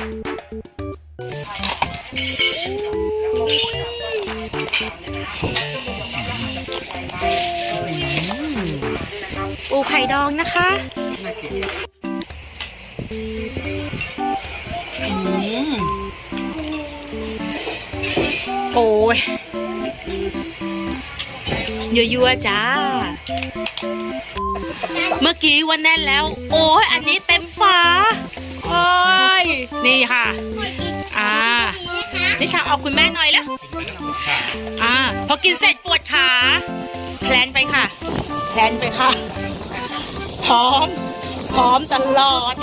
ปูไข่ดองนะคะโอ้ยยั่วๆจ้า เมื่อกี้วันแน่นแล้ว โอ้ยอันนี้เต็มฟ้า ค่ะ อ่า นิชาเอาคุณแม่หน่อยแล้ว อ่า พอกินเสร็จปวดขา แพลนไปค่ะ แพลนไปค่ะ พร้อม พร้อมตลอด